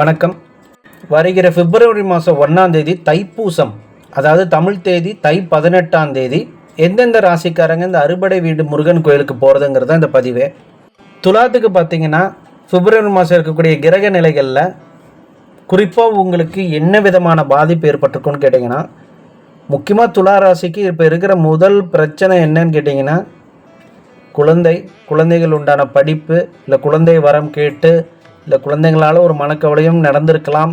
வணக்கம். வருகிற பிப்ரவரி மாதம் ஒன்றாம் தேதி தைப்பூசம் அதாவது தமிழ் தேதி தை பதினெட்டாம் தேதி எந்தெந்த ராசிக்காரங்க இந்த அறுபடை வீடு முருகன் கோயிலுக்கு போகிறதுங்கிறது தான் இந்த பதிவு. துலாத்துக்கு பார்த்தீங்கன்னா பிப்ரவரி மாதம் இருக்கக்கூடிய கிரக நிலைகளில் குறிப்பாக உங்களுக்கு என்ன விதமான பாதிப்பு ஏற்பட்டிருக்குன்னு கேட்டிங்கன்னா முக்கியமாக துலா ராசிக்கு இப்போ இருக்கிற முதல் பிரச்சனை என்னன்னு கேட்டிங்கன்னா குழந்தை குழந்தைகள் உண்டான படிப்பு இல்லை குழந்தை வரம் கேட்டு இல்லை குழந்தைங்களால் ஒரு மனக்கவலையும் நடந்திருக்கலாம்.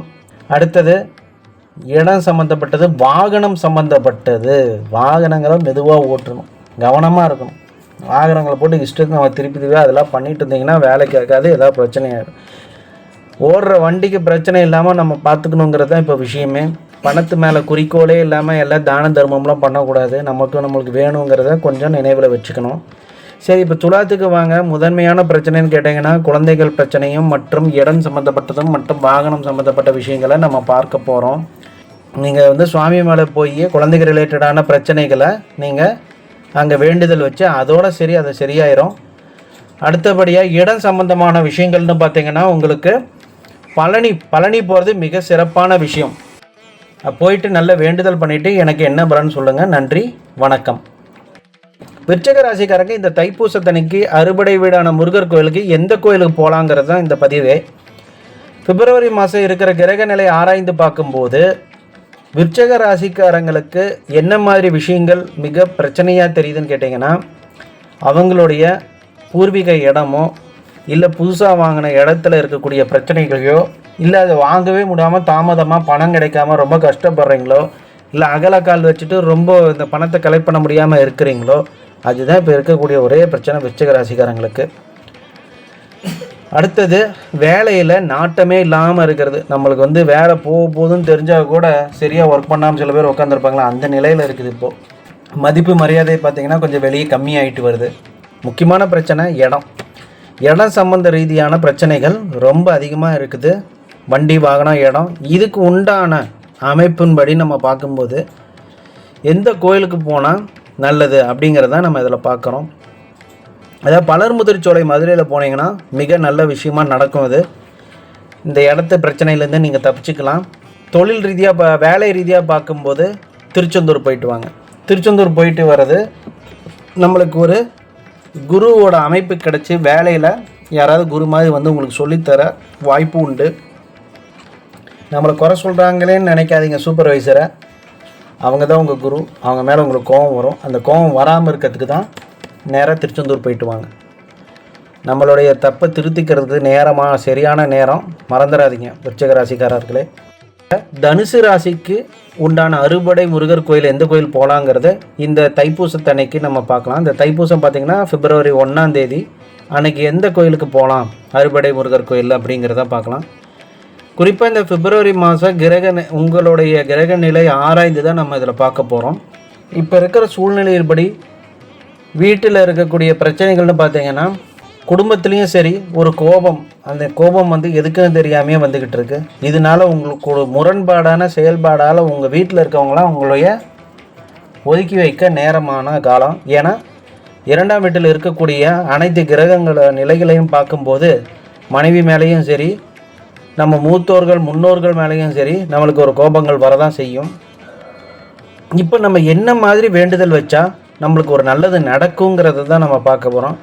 அடுத்தது இடம் சம்மந்தப்பட்டது வாகனம் சம்மந்தப்பட்டது வாகனங்களை மெதுவாக ஓட்டணும். கவனமாக இருக்கணும். வாகனங்களை போட்டு இஷ்டத்துக்கு நம்ம திருப்பி திருப்பி அதெல்லாம் பண்ணிட்டு இருந்தீங்கன்னா வேலைக்கு ஆகாது ஏதாவது பிரச்சனையாயிடும் ஓடுற வண்டிக்கு பிரச்சனை இல்லாமல் நம்ம பார்த்துக்கணுங்கிறது தான் இப்போ விஷயமே. பணத்து மேலே குறிக்கோளே இல்லாமல் எல்லாம் தான தர்மம்லாம் பண்ணக்கூடாது. நமக்கு நம்மளுக்கு வேணுங்கிறத கொஞ்சம் நினைவில் வச்சுக்கணும். சரி இப்போ துலாத்துக்கு வாங்க. முதன்மையான பிரச்சனைன்னு கேட்டிங்கன்னா குழந்தைகள் பிரச்சனையும் மற்றும் இடம் சம்மந்தப்பட்டதும் மற்றும் வாகனம் சம்மந்தப்பட்ட விஷயங்களை நம்ம பார்க்க போகிறோம் நீங்கள் வந்து சுவாமி மேலே போய் குழந்தைகள் ரிலேட்டடான பிரச்சனைகளை நீங்கள் அங்கே வேண்டுதல் வச்சு அதோட சரி அது சரியாயிரும். அடுத்தபடியாக இடம் சம்பந்தமான விஷயங்கள்னு பார்த்தீங்கன்னா உங்களுக்கு பழனி பழனி போகிறது மிக சிறப்பான விஷயம். போயிட்டு நல்ல வேண்டுதல் பண்ணிவிட்டு எனக்கு என்ன பலன் சொல்லுங்கள் நன்றி வணக்கம். விருச்சக ராசிக்காரங்க இந்த தைப்பூசத்தனைக்கு அறுபடை வீடான முருகர் கோயிலுக்கு எந்த கோயிலுக்கு போகலாங்கிறது தான் இந்த பதிவே. பிப்ரவரி மாதம் இருக்கிற கிரக நிலை ஆராய்ந்து பார்க்கும்போது விருச்சக ராசிக்காரங்களுக்கு என்ன மாதிரி விஷயங்கள் மிக பிரச்சனையாக தெரியுதுன்னு கேட்டிங்கன்னா அவங்களுடைய பூர்வீக இடமோ இல்லை புதுசாக வாங்கின இடத்துல இருக்கக்கூடிய பிரச்சனைகளையோ இல்லை அதை வாங்கவே முடியாமல் தாமதமாக பணம் கிடைக்காம ரொம்ப கஷ்டப்படுறீங்களோ இல்லை அகலக்கால் வச்சுட்டு ரொம்ப இந்த பணத்தை கலெக்ட் பண்ண முடியாமல் இருக்கிறீங்களோ அதுதான் இப்போ இருக்கக்கூடிய ஒரே பிரச்சனை விருச்சிக ராசிக்காரங்களுக்கு. அடுத்தது வேலையில் நாட்டமே இல்லாமல் இருக்கிறது. நம்மளுக்கு வந்து வேலை போக போகுதுன்னு தெரிஞ்சால் கூட சரியாக ஒர்க் பண்ணாமல் சில பேர் உட்காந்துருப்பாங்களா அந்த நிலையில் இருக்குது இப்போது மதிப்பு மரியாதை பார்த்திங்கன்னா கொஞ்சம் வெளியே கம்மியாயிட்டு வருது. முக்கியமான பிரச்சனை இடம். இடம் சம்பந்த ரீதியான பிரச்சனைகள் ரொம்ப அதிகமாக இருக்குது. வண்டி வாகனம் இடம். இதுக்கு உண்டான அமைப்பின்படி நம்ம பார்க்கும்போது எந்த கோயிலுக்கு போனால் நல்லது அப்படிங்கிறத நம்ம இதில் பார்க்குறோம். அதாவது பலர்முதிர்ச்சோலை மதுரையில் போனீங்கன்னா மிக நல்ல விஷயமா நடக்கும் இது. இந்த இடத்து பிரச்சனையிலேருந்து நீங்கள் தப்பிச்சுக்கலாம். தொழில் ரீதியாக ப வேலை ரீதியாக பார்க்கும்போது திருச்செந்தூர் போயிட்டு வாங்க. திருச்செந்தூர் போயிட்டு வர்றது நம்மளுக்கு ஒரு குருவோட அமைப்பு கிடச்சி வேலையில் யாராவது குரு மாதிரி வந்து உங்களுக்கு சொல்லித்தர வாய்ப்பு உண்டு. நம்மளை குறை சொல்கிறாங்களேன்னு நினைக்காதீங்க சூப்பர்வைசரை அவங்க தான் உங்கள் குரு. அவங்க மேலே உங்களுக்கு கோபம் வரும். அந்த கோபம் வராமல் இருக்கிறதுக்கு தான் நேராக திருச்செந்தூர் போயிட்டு வாங்க. நம்மளுடைய தப்பை திருத்திக்கிறது நேரமாக சரியான நேரம் மறந்துடாதீங்க விருச்சக ராசிக்காரர்களே. தனுசு ராசிக்கு உண்டான அறுபடை முருகர் கோயில் எந்த கோயில் போகலாங்கிறத இந்த தைப்பூசத்தன்னைக்கு நம்ம பார்க்கலாம். இந்த தைப்பூசம் பார்த்திங்கன்னா பிப்ரவரி ஒன்றாம் தேதி அன்றைக்கி எந்த கோயிலுக்கு போகலாம் அறுபடை முருகர் கோயில் அப்படிங்கிறத பார்க்கலாம். குறிப்பாக இந்த பிப்ரவரி மாதம் கிரக உங்களுடைய கிரக நிலை ஆராய்ந்து தான் நம்ம இதில் பார்க்க போகிறோம் இப்போ இருக்கிற சூழ்நிலையின்படி வீட்டில் இருக்கக்கூடிய பிரச்சனைகள்னு பார்த்தீங்கன்னா குடும்பத்துலேயும் சரி ஒரு கோபம் அந்த கோபம் வந்து எதுக்குன்னு தெரியாமையே வந்துக்கிட்டு இருக்கு. இதனால உங்களுக்கு ஒரு முரண்பாடான செயல்பாடால் உங்கள் வீட்டில் இருக்கவங்களாம் உங்களுடைய ஒதுக்கி வைக்க நேரமான காலம். ஏன்னா இரண்டாம் வீட்டில் இருக்கக்கூடிய அனைத்து கிரகங்கள நிலைகளையும் பார்க்கும்போது மனைவி மேலேயும் சரி நம்ம மூத்தோர்கள் முன்னோர்கள் மேலேயும் சரி நம்மளுக்கு ஒரு கோபங்கள் வரதான் செய்யும். இப்போ நம்ம என்ன மாதிரி வேண்டுதல் வச்சா நம்மளுக்கு ஒரு நல்லது நடக்குங்கிறத தான் நம்ம பார்க்க போகிறோம்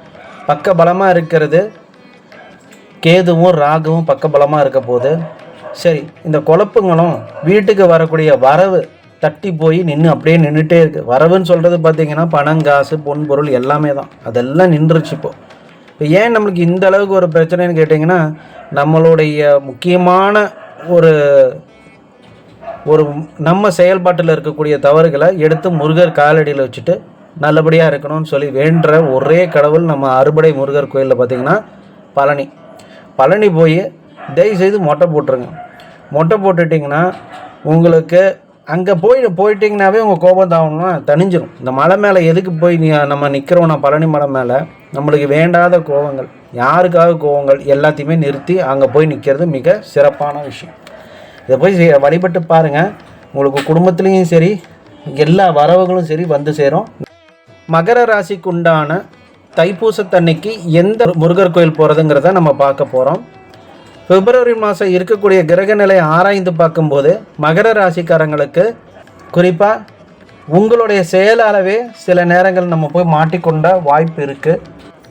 பக்க பலமாக இருக்கிறது கேதுவும் ராகுவும் பக்க பலமாக இருக்க போகுது. சரி இந்த குழப்பங்களும் வீட்டுக்கு வரக்கூடிய வரவு தட்டி போய் நின்று அப்படியே நின்றுட்டே இருக்குது வரவுன்னு சொல்கிறது பார்த்திங்கன்னா பணம் காசு பொன் பொருள் எல்லாமே தான். அதெல்லாம் நின்றுச்சு இப்போது இப்போ ஏன் நம்மளுக்கு இந்த அளவுக்கு ஒரு பிரச்சனைன்னு கேட்டிங்கன்னா நம்மளுடைய முக்கியமான ஒரு ஒரு நம்ம செயல்பாட்டில் இருக்கக்கூடிய தவறுகளை எடுத்து முருகர் காலடியில் வச்சுட்டு நல்லபடியாக இருக்கணும்னு சொல்லி வேண்டுற ஒரே கடவுள் நம்ம அறுபடை முருகர் கோயிலில் பார்த்தீங்கன்னா பழனி. பழனி போய் தயவு செய்து மொட்டை போட்டுருங்க. மொட்டை போட்டுட்டிங்கன்னா உங்களுக்கு அங்கே போய் போயிட்டிங்கனாவே உங்கள் கோபம் தாவணும்னா தணிஞ்சிரும். இந்த மலை மேலே எதுக்கு போய் நீ நம்ம நிற்கிறோம்னா பழனி மலை மேலே? நம்மளுக்கு வேண்டாத கோபங்கள் யாருக்காக கோபங்கள் எல்லாத்தையுமே நிறுத்தி அங்கே போய் நிற்கிறது மிக சிறப்பான விஷயம். இதை போய் வழிபட்டு பாருங்கள் உங்களுக்கு குடும்பத்துலேயும் சரி எல்லா வரவுகளும் சரி வந்து சேரும். மகர ராசிக்கு உண்டான தைப்பூசத்தன்னைக்கு எந்த முருகர் கோயில் போகிறதுங்கிறத நம்ம பார்க்க போகிறோம் பிப்ரவரி மாதம் இருக்கக்கூடிய கிரக நிலை ஆராய்ந்து பார்க்கும்போது மகர ராசிக்காரங்களுக்கு குறிப்பாக உங்களுடைய செயலாலவே சில நேரங்கள் நம்ம போய் மாட்டிக்கொண்ட வாய்ப்பு இருக்குது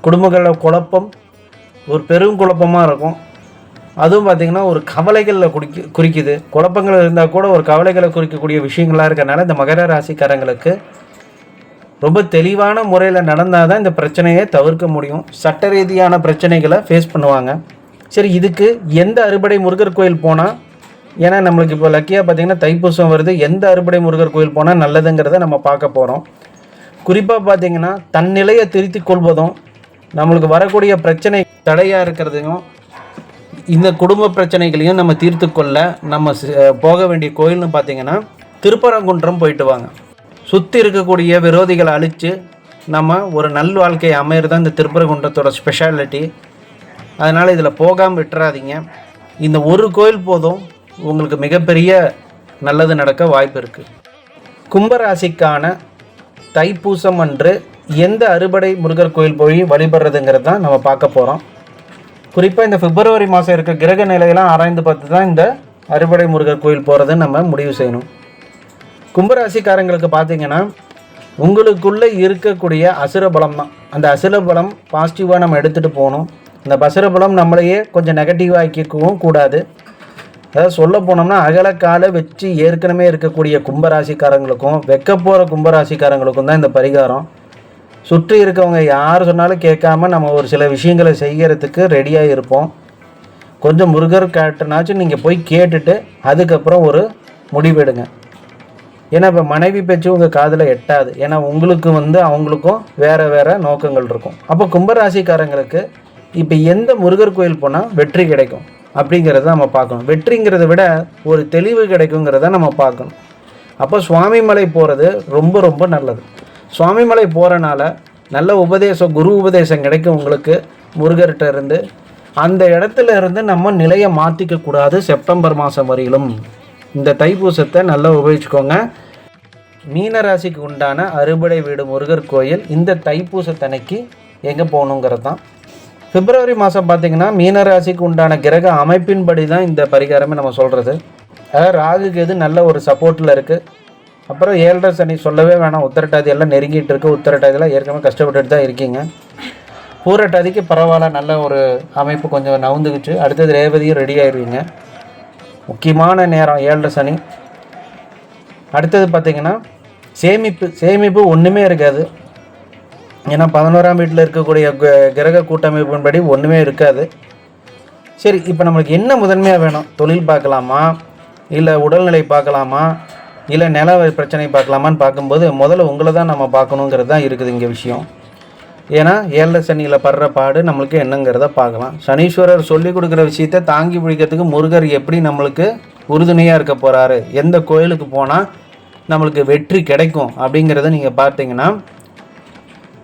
குடும்பங்களில் குழப்பம் ஒரு பெரும் குழப்பமாக இருக்கும். அதுவும் பார்த்திங்கன்னா ஒரு கவலைகளில் குடிக்க குறிக்குது. குழப்பங்கள் இருந்தால் கூட ஒரு கவலைகளை குறிக்கக்கூடிய விஷயங்களாக இருக்கிறனால இந்த மகர ராசிக்காரங்களுக்கு ரொம்ப தெளிவான முறையில் நடந்தால் தான் இந்த பிரச்சனையை தவிர்க்க முடியும். சட்ட ரீதியான பிரச்சனைகளை ஃபேஸ் பண்ணுவாங்க. சரி இதுக்கு எந்த அறுபடை முருகர் கோயில் போனால் ஏன்னா நம்மளுக்கு இப்போ லக்கியாக பார்த்தீங்கன்னா தைப்பூசம் வருது. எந்த அறுபடை முருகர் கோயில் போனால் நல்லதுங்கிறத நம்ம பார்க்க போகிறோம் குறிப்பாக பார்த்தீங்கன்னா தன்னிலையை திருத்தி கொள்வதும் நம்மளுக்கு வரக்கூடிய பிரச்சனை தடையாக இருக்கிறதையும் இந்த குடும்ப பிரச்சனைகளையும் நம்ம தீர்த்து கொள்ள நம்ம போக வேண்டிய கோயில்னு பார்த்தீங்கன்னா திருப்பரங்குன்றம் போயிட்டு வாங்க. சுற்றி இருக்கக்கூடிய விரோதிகளை அழித்து நம்ம ஒரு நல் வாழ்க்கையை அமையிறது இந்த திருப்பரங்குன்றத்தோட ஸ்பெஷாலிட்டி அதனால் இதில் போகாமல் விட்டுறாதீங்க. இந்த ஒரு கோயில் போதும் உங்களுக்கு மிகப்பெரிய நல்லது நடக்க வாய்ப்பு இருக்குது கும்பராசிக்கான தைப்பூசம் அன்று எந்த அறுபடை முருகர் கோயில் போய் வழிபடுறதுங்கிறது தான் நம்ம பார்க்க போகிறோம் குறிப்பாக இந்த பிப்ரவரி மாதம் இருக்க கிரக நிலையெல்லாம் ஆராய்ந்து பார்த்து தான் இந்த அறுபடை முருகர் கோயில் போகிறதுன்னு நம்ம முடிவு செய்யணும். கும்பராசிக்காரங்களுக்கு பார்த்தீங்கன்னா உங்களுக்குள்ளே இருக்கக்கூடிய அசுர பலம் தான் அந்த அசுர பலம் பாசிட்டிவாக நம்ம எடுத்துகிட்டு போகணும். இந்த அசுர பலம் நம்மளையே கொஞ்சம் நெகட்டிவாக்கிக்கவும் கூடாது. அதாவது சொல்ல போனோம்னா அகலக்கால வச்சு ஏற்கனவே இருக்கக்கூடிய கும்பராசிக்காரங்களுக்கும் வெக்க போகிற கும்பராசிக்காரங்களுக்கும் தான் இந்த பரிகாரம். சுற்றி இருக்கவங்க யார் சொன்னாலும் கேட்காம நம்ம ஒரு சில விஷயங்களை செய்கிறதுக்கு ரெடியாக இருப்போம். கொஞ்சம் முருகர் கேட்டுனாச்சும் நீங்கள் போய் கேட்டுட்டு அதுக்கப்புறம் ஒரு முடிவெடுங்க ஏன்னா இப்போ மனைவி பேச்சு உங்கள் காதில் எட்டாது. ஏன்னா உங்களுக்கு வந்து அவங்களுக்கும் வேறு வேறு நோக்கங்கள் இருக்கும். அப்போ கும்பராசிக்காரங்களுக்கு இப்போ எந்த முருகர் கோயில் போனால் வெற்றி கிடைக்கும்? அப்படிங்கிறத நம்ம பார்க்கணும். வெற்றிங்கிறத விட ஒரு தெளிவு கிடைக்குங்கிறத நம்ம பார்க்கணும். அப்போ சுவாமிமலை போகிறது ரொம்ப ரொம்ப நல்லது. சுவாமிமலை போகிறனால நல்ல உபதேசம் குரு உபதேசம் கிடைக்கும் உங்களுக்கு. முருகர்கிட்ட இருந்து அந்த இடத்துல இருந்து நம்ம நிலையை மாற்றிக்க கூடாது செப்டம்பர் மாதம் வரையிலும். இந்த தைப்பூசத்தை நல்லா உபயோகிச்சுக்கோங்க. மீனராசிக்கு உண்டான அறுபடை வீடு முருகர் கோயில் இந்த தைப்பூசத்தன்னைக்கு எங்கே போகணுங்கிறது தான் பிப்ரவரி மாதம் பார்த்தீங்கன்னா மீனராசிக்கு உண்டான கிரக அமைப்பின்படி தான் இந்த பரிகாரமே நம்ம சொல்கிறது அதாவது ராகு கேது நல்ல ஒரு சப்போர்ட்டில் இருக்குது அப்புறம் ஏழரை சனி சொல்லவே வேணாம். உத்தரட்டாதி எல்லாம் நெருங்கிட்டு இருக்கு. உத்தரட்டாதியெல்லாம் ஏற்கனவே கஷ்டப்பட்டுட்டு தான் இருக்கீங்க. பூரட்டாதிக்கு பரவாயில்ல. நல்ல ஒரு அமைப்பு கொஞ்சம் நவுந்துக்குச்சு அடுத்தது ரேவதியும் ரெடி ஆயிடுவீங்க முக்கியமான நேரம் ஏழரை சனி. அடுத்தது பார்த்தீங்கன்னா சேமிப்பு சேமிப்பு ஒன்றுமே இருக்காது. ஏன்னா பதினோராம் வீட்டில் இருக்கக்கூடிய க- கிரக கூட்டமைப்பின்படி ஒன்றுமே இருக்காது. சரி இப்போ நம்மளுக்கு என்ன முதன்மையாக வேணும்? தொழில் பார்க்கலாமா? இல்லை உடல்நிலை பார்க்கலாமா? இல்லை நில பிரச்சனை பார்க்கலாமான்னு பார்க்கும்போது முதல்ல உங்களை தான் நம்ம பார்க்கணுங்கிறது தான் இருக்குது இங்கே விஷயம். ஏன்னா ஏழரை சனியில் படுற பாடு நம்மளுக்கு என்னங்கிறத பார்க்கலாம். சனீஸ்வரர் சொல்லி கொடுக்குற விஷயத்த தாங்கி பிடிக்கிறதுக்கு முருகர் எப்படி நம்மளுக்கு உறுதுணையாக இருக்க போகிறாரு எந்த கோயிலுக்கு போனால் நம்மளுக்கு வெற்றி கிடைக்கும் அப்படிங்கிறத நீங்கள் பார்த்தீங்கன்னா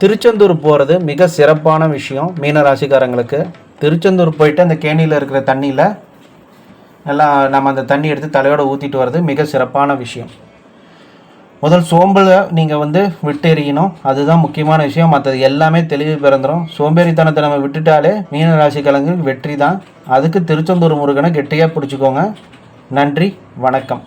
திருச்செந்தூர் போகிறது மிக சிறப்பான விஷயம் மீனராசிக்காரங்களுக்கு. திருச்செந்தூர் போயிட்டு அந்த கேணியில் இருக்கிற தண்ணியில் எல்லாம் நம்ம அந்த தண்ணி எடுத்து தலையோடு ஊற்றிட்டு வர்றது மிக சிறப்பான விஷயம். முதல் சோம்பலை நீங்கள் வந்து விட்டெறியணும். அதுதான் முக்கியமான விஷயம். மற்றது எல்லாமே தெளிவு பிறந்துடும் சோம்பேறித்தனத்தை நம்ம விட்டுட்டாலே மீன கலங்கு வெற்றி தான் அதுக்கு திருச்செந்தூர் முருகனை கெட்டியாக பிடிச்சிக்கோங்க. நன்றி வணக்கம்.